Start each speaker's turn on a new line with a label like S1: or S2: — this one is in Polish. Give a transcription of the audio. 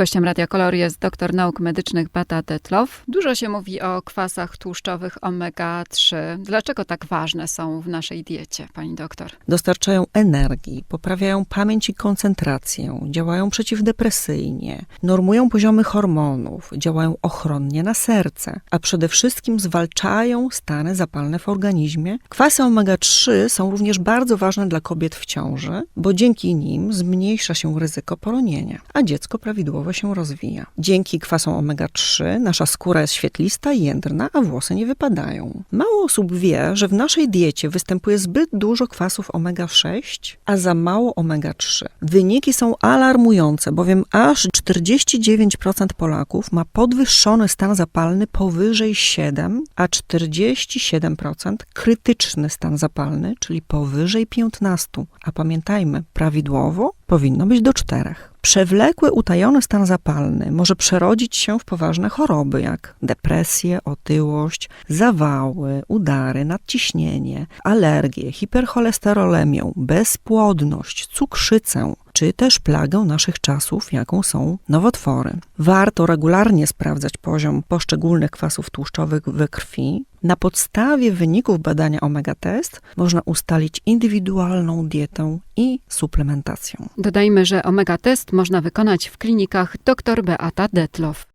S1: Gościem Radia Kolor jest doktor nauk medycznych Bata Detlow. Dużo się mówi o kwasach tłuszczowych omega-3. Dlaczego tak ważne są w naszej diecie, pani doktor?
S2: Dostarczają energii, poprawiają pamięć i koncentrację, działają przeciwdepresyjnie, normują poziomy hormonów, działają ochronnie na serce, a przede wszystkim zwalczają stany zapalne w organizmie. Kwasy omega-3 są również bardzo ważne dla kobiet w ciąży, bo dzięki nim zmniejsza się ryzyko poronienia, a dziecko prawidłowo się rozwija. Dzięki kwasom omega-3 nasza skóra jest świetlista jędrna, a włosy nie wypadają. Mało osób wie, że w naszej diecie występuje zbyt dużo kwasów omega-6, a za mało omega-3. Wyniki są alarmujące, bowiem aż 49% Polaków ma podwyższony stan zapalny powyżej 7, a 47% krytyczny stan zapalny, czyli powyżej 15. A pamiętajmy, prawidłowo powinno być do 4. Przewlekły, utajony stan zapalny może przerodzić się w poważne choroby, jak depresję, otyłość, zawały, udary, nadciśnienie, alergie, hipercholesterolemię, bezpłodność, cukrzycę, czy też plagę naszych czasów, jaką są nowotwory. Warto regularnie sprawdzać poziom poszczególnych kwasów tłuszczowych we krwi. Na podstawie wyników badania Omega Test można ustalić indywidualną dietę i suplementację.
S1: Dodajmy, że omega test można wykonać w klinikach dr Beata Detlow.